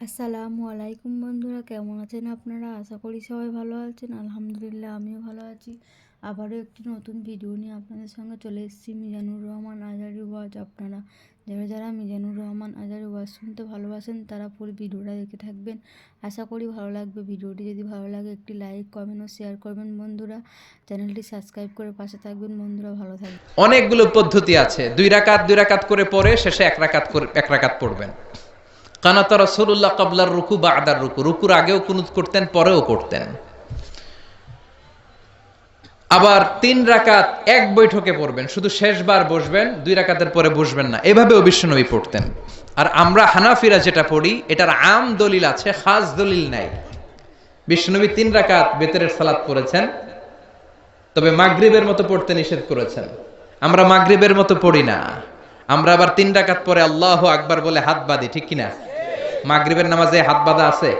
আসসালামু আলাইকুম বন্ধুরা, কেমন আছেন আপনারা? আশা করি সবাই ভালো আছেন। আলহামদুলিল্লাহ, আমিও ভালো আছি। আবারও একটি নতুন ভিডিও নিয়ে আপনাদের সঙ্গে চলে এসেছি। মিজানুর রহমান আজারি ওয়াজ। আপনারা যারা যারা মিজানুর রহমান আজারি ওয়াজ শুনতে ভালোবাসেন, তারা পুরো ভিডিওটা দেখে থাকবেন। আশা করি ভালো লাগবে। ভিডিওটি যদি ভালো লাগে, একটি লাইক কমেন্ট ও শেয়ার করবেন বন্ধুরা। চ্যানেলটি সাবস্ক্রাইব করে পাশে থাকবেন বন্ধুরা। ভালো থাকবেন। অনেকগুলো পদ্ধতি আছে। দুই রাকাত দুই রাকাত করে পরে শেষে এক রাকাত করে, এক রাকাত পড়বেন। কানাতা রাসূলুল্লাহ কাবলার রুকু বা আদার রুকু। রুকুর আগেও কুনুত করতেন, পরেও করতেন। আবার তিন রাকাত এক বৈঠকে পড়বেন, শুধু শেষবার বসবেন, দুই রাকাতের পরে বসবেন না। পড়তেন। আর আমরা হানাফিরা যেটা পড়ি, এটার আম দলিল আছে, খাস দলিল নাই। বিশ্বনবী তিন রাকাত বেতরের সালাত পড়েছেন, তবে মাগরিবের মতো পড়তে নিষেধ করেছেন। আমরা মাগরিবের মতো পড়ি না। আমরা আবার তিন রাকাত পরে আল্লাহ আকবার বলে হাত বাঁধি, ঠিক কিনা? মাগরিবের নামাজে হাত বাঁধা আছে?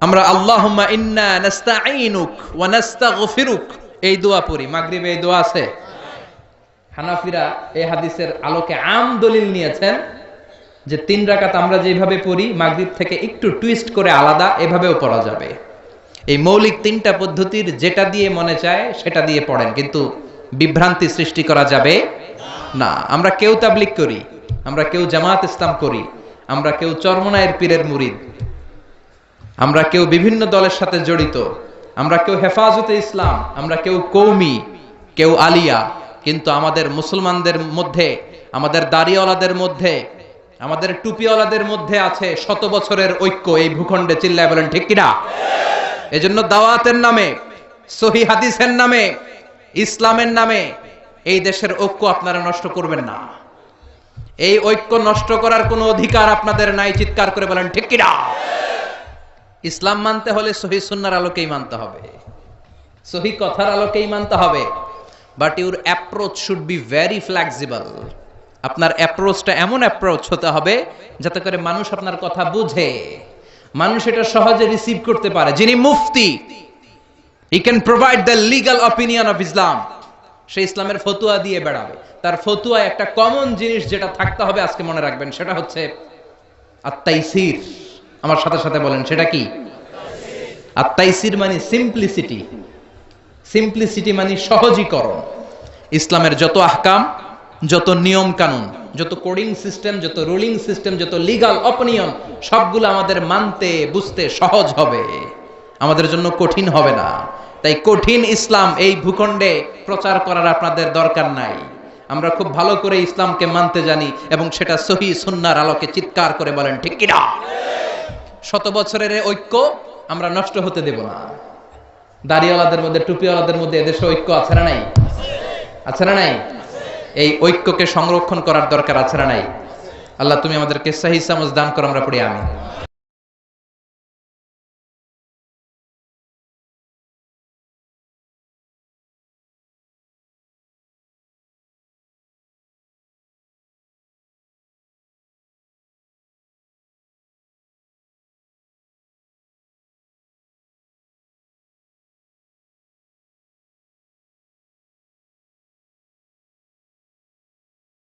আমরা আল্লাহুম্মা ইন্না নাস্তাঈনুক ওয়া নাস্তাগফিরুক। এই দোয়া পড়ি। মাগরিবে এই দোয়া আছে? হানাফিরা এই হাদিসের আলোকে আম দলিল নিয়েছেন যে তিন রাকাত আমরা যেভাবে পড়ি, মাগরিব থেকে একটু টুইস্ট করে আলাদা, এভাবেও পড়া যাবে। এই মৌলিক তিনটা পদ্ধতির যেটা দিয়ে মনে চায়, সেটা দিয়ে পড়েন। কিন্তু বিভ্রান্তি সৃষ্টি করা যাবে না। আমরা কেউ তাবলিক করি, আমরা কেউ জামাত ইসলাম করি আমরা কেউ চরমনায়ের পীরের মুরিদ। আমরা কেউ বিভিন্ন দলের সাথে জড়িত। আমরা কেউ হেফাজতে ইসলাম। আমরা কেউ কৌমি, কেউ আলিয়া। কিন্তু আমাদের মুসলমানদের মধ্যে, আমাদের দাড়িওয়ালাদের মধ্যে, আমাদের টুপিওয়ালাদের মধ্যে আছে শত বছরের ঐক্য। এই ভূখণ্ডে চিল্লায় বলেন, ঠিক কিনা? এজন্য দাওয়াতের নামে, সহি হাদিসের নামে, ইসলামের নামে এই দেশের ঐক্য আপনারা নষ্ট করবেন না। এই ঐক্য নষ্ট করার কোনো অধিকার আপনাদের নাই, চিৎকার করে বলেন, ঠিক কিনা? ইসলাম মানতে হলে সহি সুন্নার আলোকেই মানতে হবে। সহি কথার আলোকেই মানতে হবে। But your approach should be very flexible আপনার অ্যাপ্রোচটা এমন অ্যাপ্রোচ হতে হবে, যাতে করে মানুষ আপনার কথা বুঝে। মানুষ এটা সহজে রিসিভ করতে পারে। যিনি মুফতি he can provide the legal opinion of Islam সে ইসলামের ফতুয়া দিয়ে বেড়াবে। তার ফতুয়া একটা কমন জিনিস যেটা থাকতে হবে আজকে মনে রাখবেন, সেটা হচ্ছে আত্মাইসির আমার সাথে সাথে বলেন, সেটা কি? আত্মাইসির মানে সিম্পলিসিটি সিম্পলিসিটি মানে সহজীকরণ। ইসলামের যত আহকাম, যত নিয়ম কানুন, যত কোডিং সিস্টেম যত রুলিং সিস্টেম যত লিগাল অপনিয়ন সবগুলো আমাদের মানতে, বুঝতে সহজ হবে। আমাদের জন্য কঠিন হবে না। তাই কঠিন ইসলাম এই ভূখণ্ডে প্রচার করার আপনাদের দরকার নাই। আমরা খুব ভালো করে ইসলামকে মানতে জানি এবং সেটা সহি সুন্নার আলোকে চিৎকার করে বলেন, ঠিক কিনা? শত বছরের ঐক্য আমরা নষ্ট হতে দেব না। দাড়িওয়ালাদের মধ্যে, টুপিওয়ালাদের মধ্যে এদেশে ঐক্য আছে না নাই? আছে না নাই? এই ঐক্যকে সংরক্ষণ করার দরকার আছে না নাই? আল্লাহ তুমি আমাদেরকে সাহি সামজ দান করো, আমরা পড়ি আমি